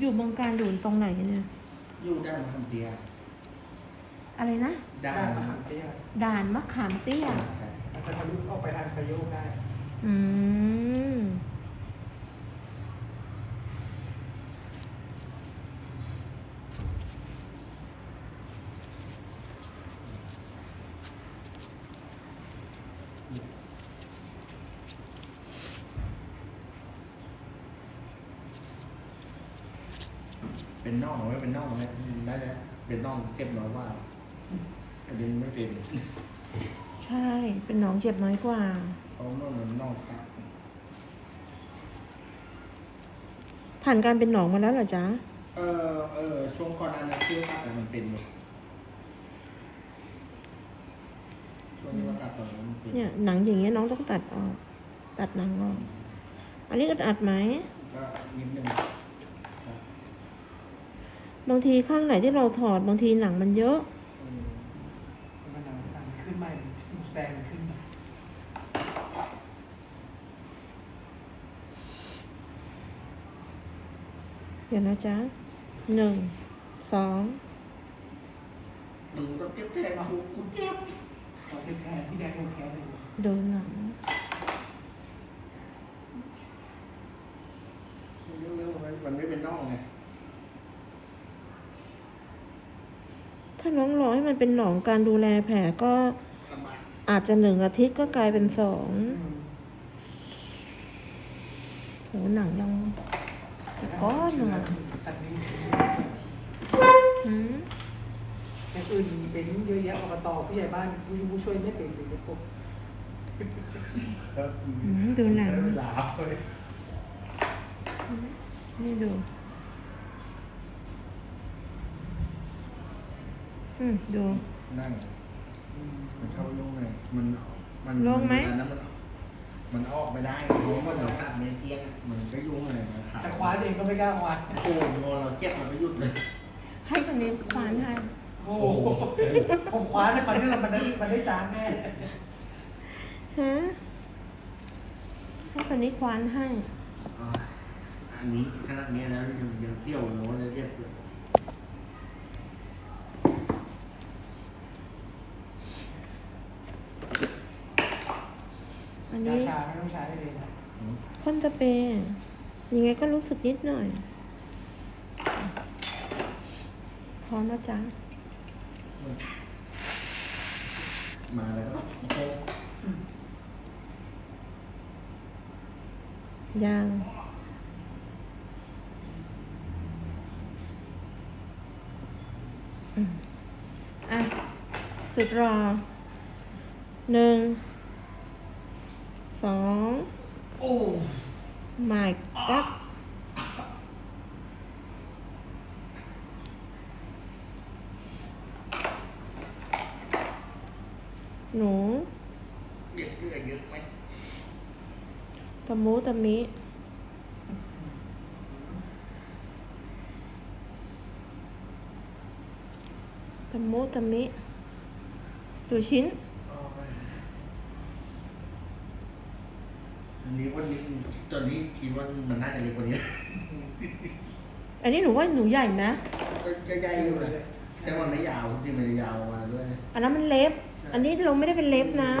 อยู่เมืองการอยู่ตรงไหนเนี่ยอยู่ด้านคำเตียอะไรนะด้าได้นมะขามเตี้ยด่านมะขามเตี้ยใช่อาจจะทะลุออกไปทางไซโยกได้ อืม เป็นน่องไหมเป็นน่องไหมได้แล้วเป็นน่องเก็บน้อยกว่าอันนี้ไม่เป็นใช่ เป็นหนองเจ็บน้อยกว่าเพราะน่องมันน่องกัดผ่านการเป็นหนองมาแล้วเหรอจ๊ะเออเออช่วงก่อนหนั้านนะที่ว่ากัดอะมันเป็นอยู่ช่วงที่ว่ากัดตอนนั้นมันเป็นเนี่ยหนังอย่างเงี้ยน้องต้องตัดออก ตัดหนังออก อันนี้ก็อัดไหมก็นิดนึง บางทีข้างไหนที่เราถอดบางทีหนังมันเยอะอืมมันหนังหนังขึ้นมามันแซงมันขึ้นมาเดี๋ยวนะจ๊ะหนึ่งสองดูก็เก็บแทนกูกูเจ็บตอนที่แทนที่แดงโอแคเลยโดนหลังเรื่องๆมันมันไม่เป็นน่องไง ถ้าน้องรอให้มันเป็นหนองการดูแลแผลก็ลำบากอาจจะหนึ่งอาทิตย์ก็กลายเป็นสองโหหนังยังก้อนหนึ่งอะตัดนิ้วหืมอย่างอื่นเป็นเยอะแยะอบตผู้ใหญ่บ้านผู้ผู้ช่วยไม่เป็นเลยพวกหืมดูหนังใช้เวลาเลยนี่ดู อืมดู นั่ง มันเข้าโล่งไงมันมันโล่งไหม นนั้นมันมันออกไม่ได้เพราะว่าเดี๋ยวตัดเมเทียนมันก็ยุ่งอะไรมาขาจะคว้าเองก็ไม่กล้าคว้าโอ้โหเราเก็บมันก็หยุดเลยให้คนนี้ควานให้โอ้โหผมคว้าในคราวนี้เรามันได้มันได้จานแน่ฮะให้คนนี้ควานให้ อ่าอันนี้ขนาดนี้แล้วยังยังเที่ยวโน้ตจะเรียบเลย อันยานี้ ชาไม่ต้องใช้เลยนะพ่นสเปรย์ยังไงก็รู้สึกนิดหน่อย พร้อมแล้วจ้ะมาแล้วก็โค้งยังอืมอะ สุดรอหนึ่ง สองโอ้หมายกับหนูเยอะเยอะเยอะไหมตะมูตะมิตะมูตะมิดูชิ้น เอาไปอั นนี้วันนี้ตอนนี้คิดว่ามันน่าจะเล็กกว่านี้อันนี้หนูว่าหนูใหญ่ไหมก็ใหญ่อยู่เลยแต่มันไม่ยาวที่มันจะยาวมาด้วย อันนั้นมันเล็บ อันนี้เราไม่ได้เป็นเล็บนะ